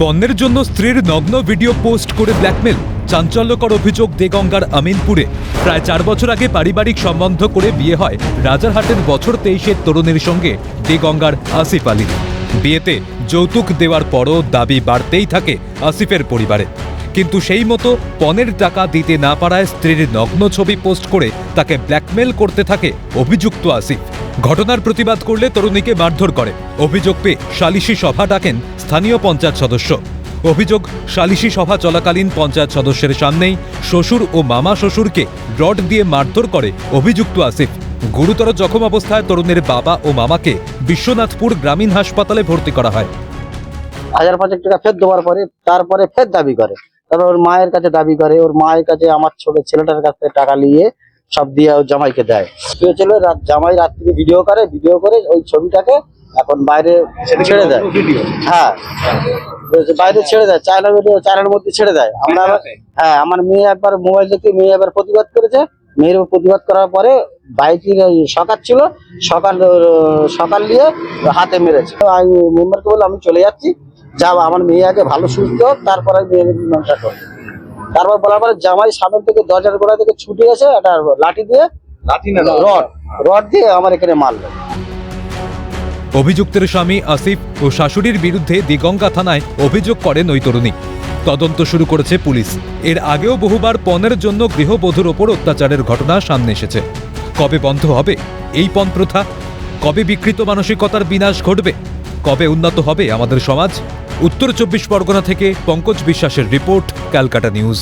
পণ্যের জন্য স্ত্রীর নগ্ন ভিডিও পোস্ট করে ব্ল্যাকমেল। চাঞ্চল্যকর অভিযোগ দেগঙ্গার আমিনপুরে। প্রায় চার বছর আগে পারিবারিক সম্বন্ধ করে বিয়ে হয় রাজারহাটের বছর তেইশের তরুণীর সঙ্গে দেগঙ্গার আসিফ আলী। বিয়েতে যৌতুক দেওয়ার পরও দাবি বাড়তেই থাকে আসিফের পরিবারে। কিন্তু সেই মতো পনেরো টাকা দিতে না পারায় স্ত্রীর নগ্ন ছবি পোস্ট করে তাকে ব্ল্যাকমেল করতে থাকে অভিযুক্ত আসিফ। ঘটনার প্রতিবাদ করলে তরুণীকে মারধর করে। অভিযোগ পেয়ে সালিশি সভা ডাকেন স্থানীয় পঞ্চায়েত সদস্য। অভিযোগ, সালিশি সভা চলাকালীন পঞ্চায়েত সদস্যের সামনেই শ্বশুর ও মামা শ্বশুরকে রড দিয়ে মারধর করে অভিযুক্ত আসিফ। গুরুতর জখম অবস্থায় তরুণের বাবা ও মামাকে বিশ্বনাথপুর গ্রামীণ হাসপাতালে ভর্তি করা হয়। হাজার পাঁচেক টাকা ফের দেওয়ার পরে, তারপরে ফের দাবি করে। তারপর ওর মায়ের কাছে দাবি করে ওর মায়ের কাছে আমার ছোট ছেলেটার কাছ থেকে টাকা নিয়ে সব দিয়ে ওর জামাইকে দেয়। রাত জামাই রাত্রি ভিডিও করে ভিডিও করে ওই ছবিটাকে এখন বাইরে ছেড়ে দেয়। হ্যাঁ। বাইরে ছেড়ে দেয় চায়না ভিডিও চায়নার মধ্যে ছেড়ে দেয়। আমরা হ্যাঁ আমার মেয়ে একবার মোবাইল দেখে মেয়ে একবার প্রতিবাদ করেছে। মেয়ের প্রতিবাদ করার পরে বাইকের সকাল ছিল সকাল সকাল নিয়ে হাতে মেরেছে। আমি মেম্বারকে বললাম আমি চলে যাচ্ছি। যাও আমার মেয়ে আগে ভালো সুস্থ হোক তারপর আমি মেয়ের মীমাংসা করব। তারপর বলার পরে জামাই সামনে থেকে দরজার গোড়া থেকে ছুটে এসে একটা লাঠি দিয়ে লাঠি না। রড রড দিয়ে আমার এখানে মারলো। অভিযুক্তের স্বামী আসিফ ও শাশুড়ির বিরুদ্ধে দিগঙ্গা থানায় অভিযোগ করেন ওই তরুণী। তদন্ত শুরু করেছে পুলিশ। এর আগেও বহুবার পণের জন্য গৃহবধূর ওপর অত্যাচারের ঘটনা সামনে এসেছে। কবে বন্ধ হবে এই পণ প্রথা? কবে বিকৃত মানসিকতার বিনাশ ঘটবে? কবে উন্নত হবে আমাদের সমাজ? উত্তর চব্বিশ পরগনা থেকে পঙ্কজ বিশ্বাসের রিপোর্ট ক্যালকাটা নিউজ।